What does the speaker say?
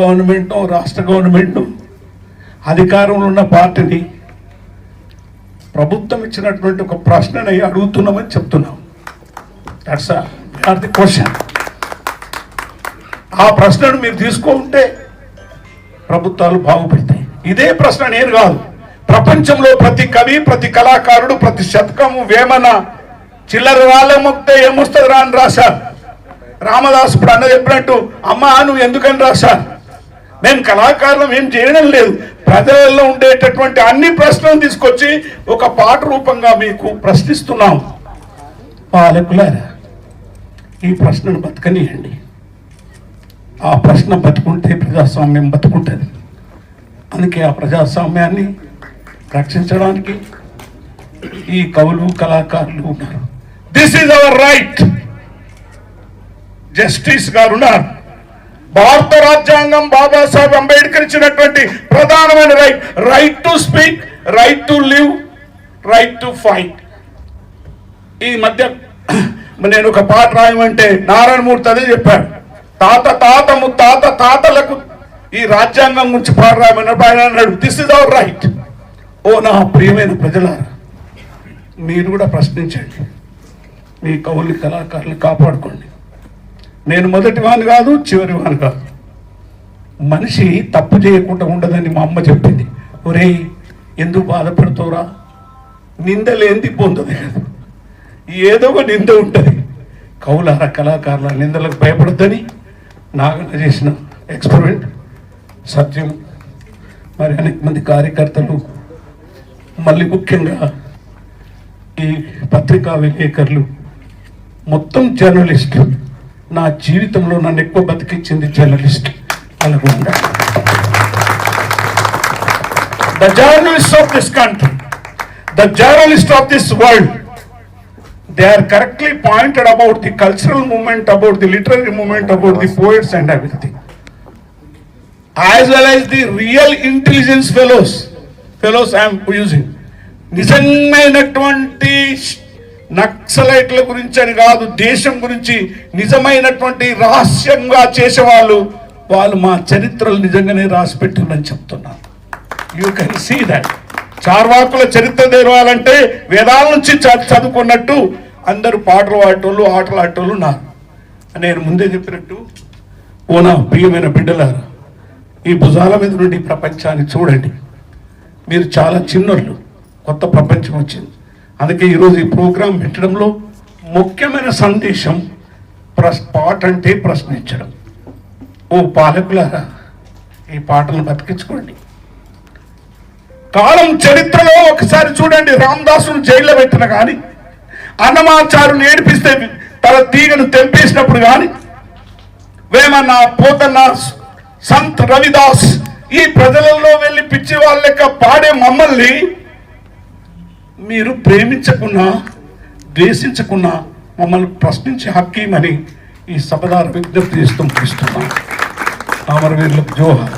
Government రాష్ట్ర government అధికారంలో ఉన్న పార్టీని ప్రభుత్వం ఇచ్చినటువంటి ఒక ప్రశ్నని అడుగుతున్నామని చెప్తున్నాం. దట్స్ ఆర్ ది క్వశ్చన్ ఆ ప్రశ్నను మీరు తీసుకుంటే ప్రభుత్వాలు బాగుపడతాయి. ఇదే ప్రశ్న నేను కాదు. ప్రపంచంలో ప్రతి కవి ప్రతి కళాకారుడు ప్రతి శతకము వేమన చిల్లర రాళ్ళే ఏమొస్తుంది రా అని రాశారు. రామదాస్ ఇప్పుడు అన్న చెప్పినట్టు అమ్మా నువ్వు ఎందుకని రాశారు? మేము కళాకారులం ఏం చేయడం లేదు. ప్రజలలో ఉండేటటువంటి అన్ని ప్రశ్నలు తీసుకొచ్చి ఒక పాట రూపంగా మీకు ప్రశ్నిస్తున్నాం. పాలకులారా ఈ ప్రశ్నను బతకనియండి. ఆ ప్రశ్న బతుకుంటే ప్రజాస్వామ్యం బతుకుంటుంది. అందుకే ఆ ప్రజాస్వామ్యాన్ని రక్షించడానికి ఈ కవులు కళాకారులు ఉన్నారు. This is our right justice గారు ఉన్నారు. భారత రాజ్యాంగం బాబాసాహెబ్ అంబేద్కర్ ఇచ్చినటువంటి ప్రధానమైన right right to speak right to live right to fight ఈ మధ్య నేను ఒక పాట రాయమంటే నారాయణమూర్తి అదే చెప్పాడు. తాత తాత తాత తాతలకు ఈ రాజ్యాంగం గురించి పాట రాయమన్నప్పుడు ఆయన అన్నాడు దిస్ ఇస్ అవర్ రైట్ ఓ నా ప్రియమైన ప్రజలారా మీరు కూడా ప్రశ్నించండి. మీ కౌలి కళాకారులు కాపాడుకోండి. నేను మొదటి వాని కాదు చివరి వాని కాదు. మనిషి తప్పు చేయకుండా ఉండదని మా అమ్మ చెప్పింది. ఒరేయ్ ఎందుకు బాధపడుతోరా? నిందలేంది పొందదు. కదా ఏదో ఒక నింద ఉంటుంది. కవులార కళాకారుల నిందలకు భయపడద్దని నాగన్న చేసిన ఎక్స్పెరిమెంట్ సత్యం. మరి అనేక మంది కార్యకర్తలు మళ్ళీ ముఖ్యంగా ఈ పత్రికా విలేకరులు మొత్తం జర్నలిస్ట్ నా జీవితంలో నన్ను ఎక్కువ బతికించింది journalist కలగొండ the journalist of this journalist of this world they are correctly pointed about the cultural moment about the literary moment about the poets and everything as well as the real intelligence fellows fellows I'm using నక్సలైట్ల గురించి అని కాదు దేశం గురించి నిజమైనటువంటి రహస్యంగా చేసేవాళ్ళు వాళ్ళు మా చరిత్రలు నిజంగానే రాసి పెట్టిందని చెప్తున్నారు. యూ కెన్ సీ దట్ చార్వాకుల చరిత్ర తెరవాలంటే వేదాల నుంచి చ- చదువుకున్నట్టు అందరూ పాటలు పాడేటోళ్ళు ఆటలు ఆడేటోళ్ళు నా నేను ముందే చెప్పినట్టు ఓ నా ప్రియమైన బిడ్డలారా ఈ భుజాల మీద నుండి ప్రపంచాన్ని చూడండి. మీరు చాలా చిన్నోళ్ళు కొత్త ప్రపంచం వచ్చింది. అందుకే ఈరోజు ఈ ప్రోగ్రాం పెట్టడంలో ముఖ్యమైన సందేశం ప్రస్ పాట అంటే ప్రశ్నించడం ఓ పాలకులారా ఈ పాటను బతికించుకోండి. కాలం చరిత్రలో ఒకసారి చూడండి రామదాసును జైల్లో పెట్టిన కానీ అన్నమాచారుని ఏడిపిస్తే తన తీగను తెంపేసినప్పుడు కానీ వేమన్న పోతన్న సంత్ రవిదాస్ ఈ ప్రజలలో వెళ్ళి పిచ్చి వాళ్ళ లెక్క పాడే మమ్మల్ని మీరు ప్రేమించకున్నా ద్వేషించకున్నా మమ్మల్ని ప్రశ్నించే హక్కీమని ఈ సభదారు విజ్ఞప్తి చేస్తూ ముగిస్తున్నాను అమరవీరులకు జోహార్.